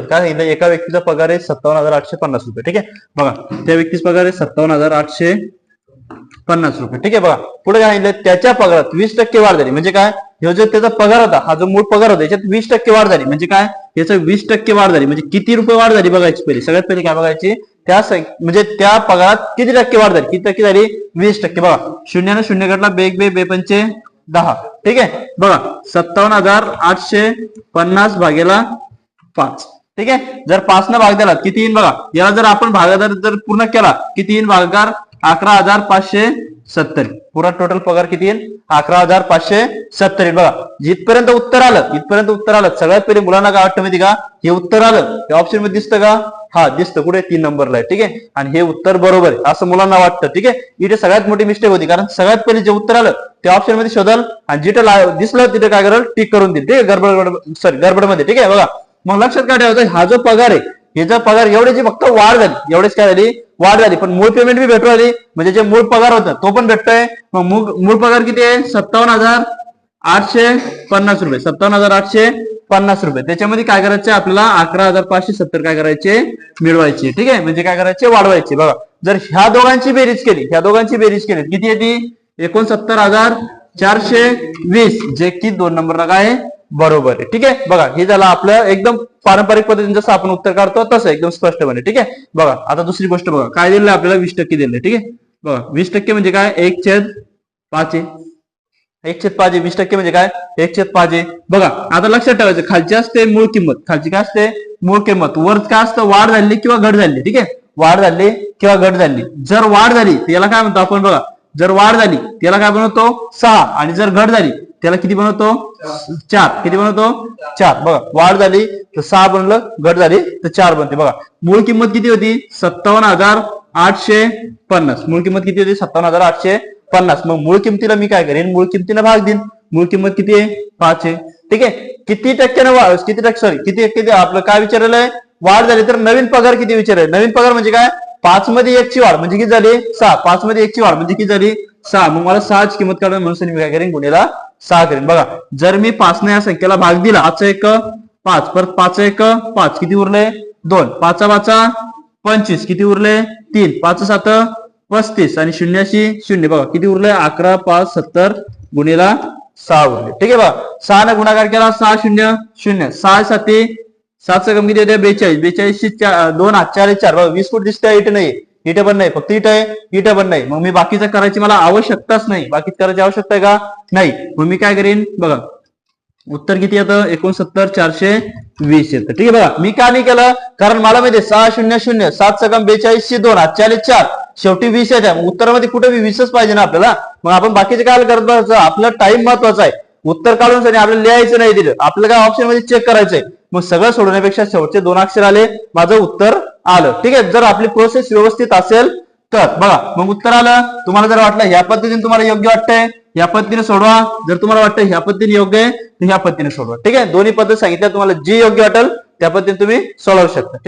हजार काय एका व्यक्तीचा पगार आहे सत्तावन्न हजार आठशे पन्नास रुपये. ठीक आहे? बघा त्या व्यक्तीचा पगार आहे सत्तावन्न हजार आठशे पन्नास रुपये. ठीक आहे? बघा पुढे काय सांगितलं त्याच्या पगारात वीस टक्के वाढ झाली. म्हणजे काय? ह्यो जो त्याचा पगार होता हा जो मूळ पगार होता याच्यात वीस टक्के वाढ झाली. म्हणजे काय? याचं वीस टक्के वाढ झाली. म्हणजे किती रुपये वाढ झाली बघायची पहिली. सगळ्यात पहिले काय बघायची? त्या म्हणजे त्या पगारात किती टक्के वाढ झाली? किती टक्के झाली? वीस टक्के. बघा शून्यानं शून्य घटला बेग बे बेपंचे दहा. ठीक आहे? बघा सत्तावन्न हजार आठशे पन्नास भागेला पाच. ठीक आहे? जर पाच न भाग दिला किती येईन बघा? याला जर आपण भागाकार जर पूर्ण केला किती येईन? भागाकार अकरा हजार पाचशे सत्तर. पुरा टोटल पगार किती येईल अकरा हजार पाचशे सत्तर येईल बघा जिथपर्यंत उत्तर आलं इथपर्यंत उत्तर आलं. सगळ्यात पहिले मुलांना काय वाटतं माहिती का? हे उत्तर आलं. हे ऑप्शनमध्ये दिसतं का? हा दिसतं. कुठे? तीन नंबरला आहे. ठीक आहे? आणि हे उत्तर बरोबर आहे. असं मुलांना वाटतं. ठीक आहे? इथे सगळ्यात मोठी मिस्टेक होती. कारण सगळ्यात पहिले जे उत्तर आलं ते ऑप्शनमध्ये शोधल आणि जिथं दिसलं तिथे काय करल? टिक करून देईल. ठीक आहे? गडबड सॉरी गडबडमध्ये. ठीक आहे? बघा. मग लक्षात काय ठेवायचं हा जो पगार आहे ह्याचा पगार एवढ्याची फक्त वाढ झाली एवढेच काय झाली? वाढ झाली पण मूळ पेमेंट बी भेटू आली म्हणजे जे मूळ पगार होता तो पण भेटतोय. मग मूळ पगार किती आहे? सत्तावन्न हजार आठशे पन्नास रुपये. सत्तावन्न हजार आठशे पन्नास रुपये. त्याच्यामध्ये काय करायचे? आपल्याला अकरा हजार पाचशे सत्तर काय करायचे? मिळवायचे. ठीक आहे? म्हणजे काय करायचे? वाढवायचे. बघा जर ह्या दोघांची बेरीज केली ह्या दोघांची बेरीज केली किती येते? एकोणसत्तर हजार चारशे वीस. जे की दोन नंबरला काय आहे? बरोबर आहे. ठीक आहे? बघा हे झालं आपलं एकदम पारंपरिक पद्धतीने जसं आपण उत्तर काढतो तसं एकदम स्पष्टपणे. ठीक आहे? बघा आता दुसरी गोष्ट बघा. काय दिलं आपल्याला? वीस टक्के दिले ठीक आहे? बघा वीस टक्के म्हणजे काय? एक छेद पाच आहे एक छेद पाच वीस टक्के म्हणजे काय? एक छेद पाच आहे बघा आता लक्षात ठेवायचं खालची असते मूळ किंमत. खालची काय असते? मूळ किंमत. वर काय असतं? वाढ झाली किंवा घट झाली. ठीक आहे? वाढ झाली किंवा घट झाली. जर वाढ झाली त्याला काय म्हणतो आपण? बघा जर वाढ झाली त्याला काय बनवतो? सहा. आणि जर घट झाली त्याला किती बनवतो? चार. किती बनवतो? चार. बघा वाढ झाली तर सहा बनलं घट झाली तर चार बनते. बघा मूळ किंमत किती होती? सत्तावन्न हजार आठशे पन्नास. मूळ किंमत किती होती? सत्तावन्न हजार आठशे पन्नास. मग मूळ किमतीला मी काय करेन? मूळ किमतीला भाग देईन. मूळ किंमत किती आहे? पाच आहे. ठीक आहे? किती टक्क्यानं वाढ किती टक्के सॉरी किती टक्के आपलं काय विचारलेलं आहे? वाढ झाली तर नवीन पगार किती विचारले नवीन पगार म्हणजे काय? पाच मध्ये एकची वाढ. म्हणजे किती झाली? सहा. पाच मध्ये एकची वाढ. म्हणजे किती झाली? सहा. मग मला सहाची किंमत काढून म्हणून मी काय करेन? गुन्हेला सहा करेन. बघा जर मी पाचने या संख्येला भाग दिला पाच एक पाच. परत पाच एक पाच. किती उरले? दोन. पाचा पाचा पंचवीस. किती उरले? तीन. पाच सात पस्तीस. आणि शून्याशी शून्य. बघा किती उरले? अकरा पाच सत्तर गुणीला सहा उरले. ठीक आहे बघा सहा ने गुणाकार केला सहा शून्य शून्य. सहा साती सात कमी किती होते? बेचाळीस. बेचाळीसशे चार दोन हात चार चार. बघा वीस फूट दिसते इथं नाही. इट पण नाही फक्त इट आहे इट पण नाही. मग मी बाकीचं करायची मला आवश्यकताच नाही. बाकीच करायची आवश्यकता आहे का? नाही. मग मी काय करीन? बघा. उत्तर किती येतं? एकोणसत्तर चारशे वीस येतं. ठीक आहे बघा. मी का नाही केलं? कारण मला माहिती सहा शून्य शून्य सात सकम बेचाळीसशे दोन चाळीस चार. शेवटी वीस येत आहे. उत्तरामध्ये कुठे वीसच पाहिजे ना आपल्याला? मग आपण बाकीचे काय करत बसायचं? आपलं टाइम महत्त्वाचा आहे. उत्तर काढून आपल्याला लिहायचं नाही दिलं आपलं काय ऑप्शनमध्ये चेक करायचंय? मग सगळं सोडवण्यापेक्षा शेवटचे दोन अक्षर आले. माझं उत्तर आलं. ठीक आहे? जर आपली प्रोसेस व्यवस्थित असेल तर बघा मग उत्तर आलं. तुम्हाला जर वाटलं ह्या पद्धतीने तुम्हाला योग्य वाटतंय या पद्धतीने सोडवा. जर तुम्हाला वाटतं ह्या पद्धतीने योग्य आहे तर ह्या पद्धतीने सोडवा. ठीक आहे? दोन्ही पद्धत सांगितल्या तुम्हाला जी योग्य वाटेल त्या पद्धतीने तुम्ही सोडवू शकता.